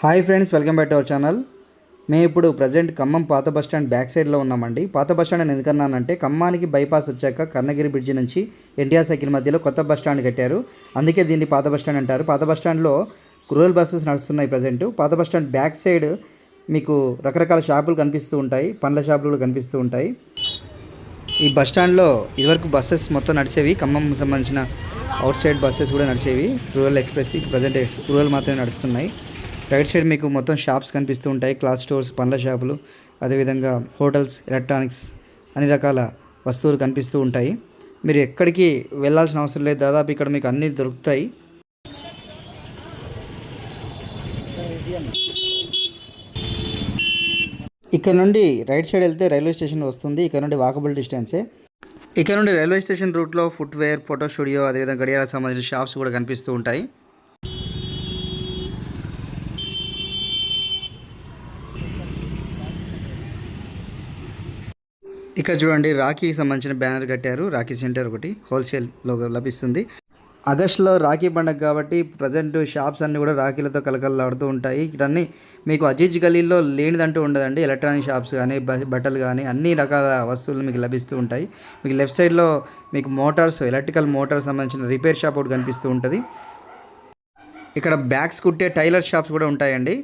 Hi friends welcome back to our channel. మేము ఇప్పుడు present Khammam పాత బస్ స్టాండ్ బ్యాక్ సైడ్లో ఉన్నామండి. పాత బస్ స్టాండ్ ఎందుకన్నానంటే ఖమ్మానికి బైపాస్ వచ్చాక కర్ణగిరి బ్రిడ్జి నుంచి ఎన్టీఆర్ సైకిల్ మధ్యలో కొత్త బస్ స్టాండ్ కట్టారు. అందుకే దీన్ని పాత బస్ స్టాండ్ అంటారు. పాత బస్ స్టాండ్లో రూరల్ బస్సెస్ నడుస్తున్నాయి ప్రజెంట్. పాత బస్ స్టాండ్ బ్యాక్ సైడ్ మీకు రకరకాల షాపులు కనిపిస్తూ ఉంటాయి. పండ్ల షాపులు కూడా కనిపిస్తూ ఉంటాయి. ఈ బస్ స్టాండ్లో ఇదివరకు బస్సెస్ మొత్తం నడిచేవి. ఖమ్మం సంబంధించిన అవుట్ సైడ్ బస్సెస్ కూడా నడిచేవి. రూరల్ ఎక్స్ప్రెస్ ప్రజెంట్ రూరల్ మాత్రమే నడుస్తున్నాయి. రైట్ సైడ్ మీకు మొత్తం షాప్స్ కనిపిస్తూ ఉంటాయి క్లాత్ స్టోర్స్ పండ్ల షాపులు అదేవిధంగా హోటల్స్ ఎలక్ట్రానిక్స్ అన్ని రకాల వస్తువులు కనిపిస్తూ ఉంటాయి. మీరు ఎక్కడికి వెళ్ళాల్సిన అవసరం లేదు దాదాపు ఇక్కడ మీకు అన్నీ దొరుకుతాయి. ఇక్కడ నుండి రైట్ సైడ్ వెళ్తే రైల్వే స్టేషన్ వస్తుంది ఇక్కడ నుండి వాకబుల్ డిస్టెన్సే. ఇక్కడ నుండి రైల్వే స్టేషన్ రూట్లో ఫుట్వేర్ ఫోటో స్టూడియో అదేవిధంగా గడియాలకు సంబంధించిన షాప్స్ కూడా కనిపిస్తూ ఉంటాయి. ఇక్కడ చూడండి రాఖీకి సంబంధించిన బ్యానర్ కట్టారు. రాఖీ సెంటర్ ఒకటి హోల్సేల్లో లభిస్తుంది. ఆగస్టులో రాఖీ పండగ కాబట్టి ప్రజెంట్ షాప్స్ అన్నీ కూడా రాఖీలతో కలకలలాడుతూ ఉంటాయి. ఇక్కడన్నీ మీకు అజీజ్ గలీలో లేనిదంటూ ఉండదండి. ఎలక్ట్రానిక్ షాప్స్ కానీ బట్టలు కానీ అన్ని రకాల వస్తువులు మీకు లభిస్తూ ఉంటాయి. మీకు లెఫ్ట్ సైడ్లో మీకు మోటార్స్ ఎలక్ట్రికల్ మోటార్ సంబంధించిన రిపేర్ షాప్ ఒకటి కనిపిస్తూ ఉంటుంది. ఇక్కడ బ్యాగ్స్ కుట్టే టైలర్ షాప్స్ కూడా ఉంటాయండి.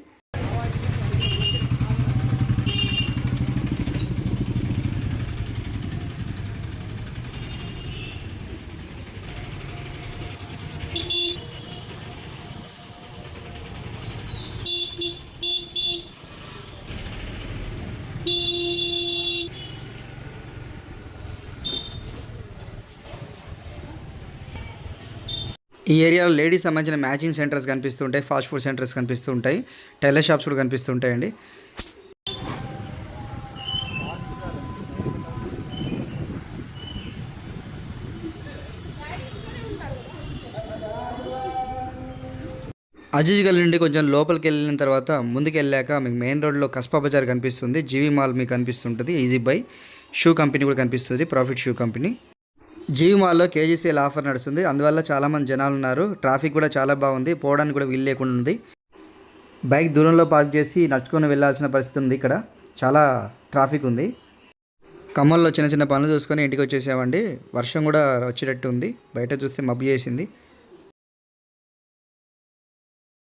ఈ ఏరియాలో లేడీస్ సంబంధించిన మ్యాచింగ్ సెంటర్స్ కనిపిస్తుంటాయి ఫాస్ట్ ఫుడ్ సెంటర్స్ కనిపిస్తుంటాయి టైలర్ షాప్స్ కూడా కనిపిస్తుంటాయండి. అజీజ్ గల్ నుండి కొంచెం లోపలికి వెళ్ళిన తర్వాత ముందుకు వెళ్ళాక మీకు మెయిన్ రోడ్లో కస్బా బజార్ కనిపిస్తుంది జీవి మాల్ మీకు కనిపిస్తుంటుంది ఈజీ బై షూ కంపెనీ కూడా కనిపిస్తుంది ప్రాఫిట్ షూ కంపెనీ. జీవి మాల్లో కేజీసీఎల్ ఆఫర్ నడుస్తుంది? అందువల్ల చాలామంది జనాలు ఉన్నారు. ట్రాఫిక్ కూడా చాలా బాగుంది. పోవడానికి కూడా వీలు లేకుండా ఉంది. బైక్ దూరంలో పార్క్ చేసి నడుచుకొని వెళ్ళాల్సిన పరిస్థితి ఉంది ఇక్కడ. చాలా ట్రాఫిక్ ఉంది. ఖమ్మంలో చిన్న చిన్న పనులు చూసుకొని ఇంటికి వచ్చేసామండి. వర్షం కూడా వచ్చేటట్టు ఉంది. బయట చూస్తే మబ్బు చేసింది.